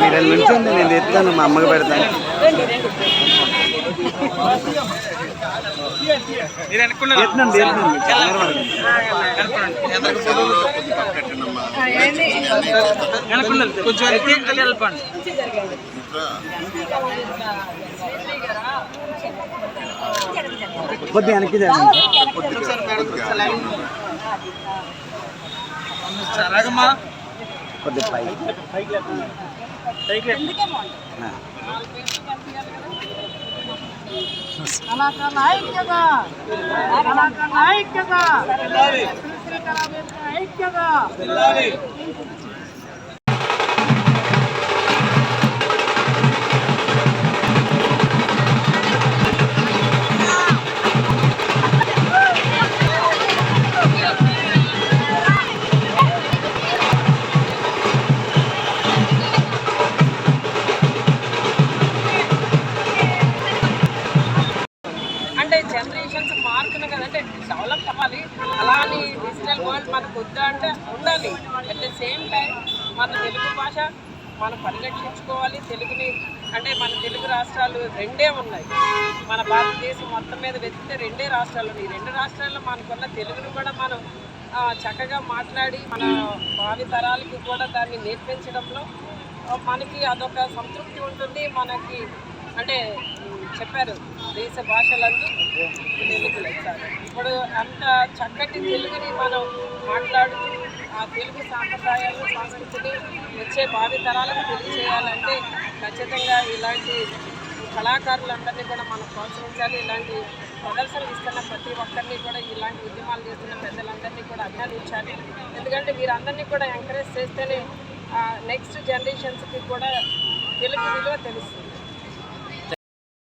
మీరు నుంచోండి నేను ఎత్తాను మా అమ్మకి పెడతాను మీరు అనుకున్నారు కొంచెం వెళ్ళిపోండి కొద్దిగా వెనక్కి ఆ. కళాకారుల ఐక్యత ఐక్యత జనరేషన్స్ కదంటే డెవలప్ అవ్వాలి అలా అని డిజిటల్ వరల్డ్ మనకు వద్దా అంటే ఉండాలి. అట్ ద సేమ్ టైం మన తెలుగు భాష మనం పరిరక్షించుకోవాలి. తెలుగుని అంటే మన తెలుగు రాష్ట్రాలు రెండే ఉన్నాయి. మన భారతదేశం మొత్తం మీద వెతికితే రెండే రాష్ట్రాలు ఉన్నాయి. ఈ రెండు రాష్ట్రాల్లో మనకున్న తెలుగును కూడా మనం చక్కగా మాట్లాడి మన భావి తరాలకి కూడా దాన్ని నేర్పించడంలో మనకి అదొక సంతృప్తి ఉంటుంది. మనకి అంటే చెప్పారు దేశ భాషలందు తెలుగు ఇప్పుడు అంత చక్కటి తెలుగుని మనం మాట్లాడుతూ ఆ తెలుగు సాంప్రదాయాలు సంస్కృతిని వచ్చే భావి తరాలకు తెలియజేయాలంటే ఖచ్చితంగా ఇలాంటి కళాకారులందరినీ కూడా మనం ప్రోత్సహించాలి. ఇలాంటి ప్రదర్శనలు ఇస్తున్న ప్రతి ఒక్కరిని కూడా ఇలాంటి ఉద్యమాలు చేస్తున్న పెద్దలందరినీ కూడా అభినందించాలి. ఎందుకంటే వీరందరినీ కూడా ఎంకరేజ్ చేస్తేనే నెక్స్ట్ జనరేషన్స్కి కూడా తెలుగు విలువ తెలుస్తుంది.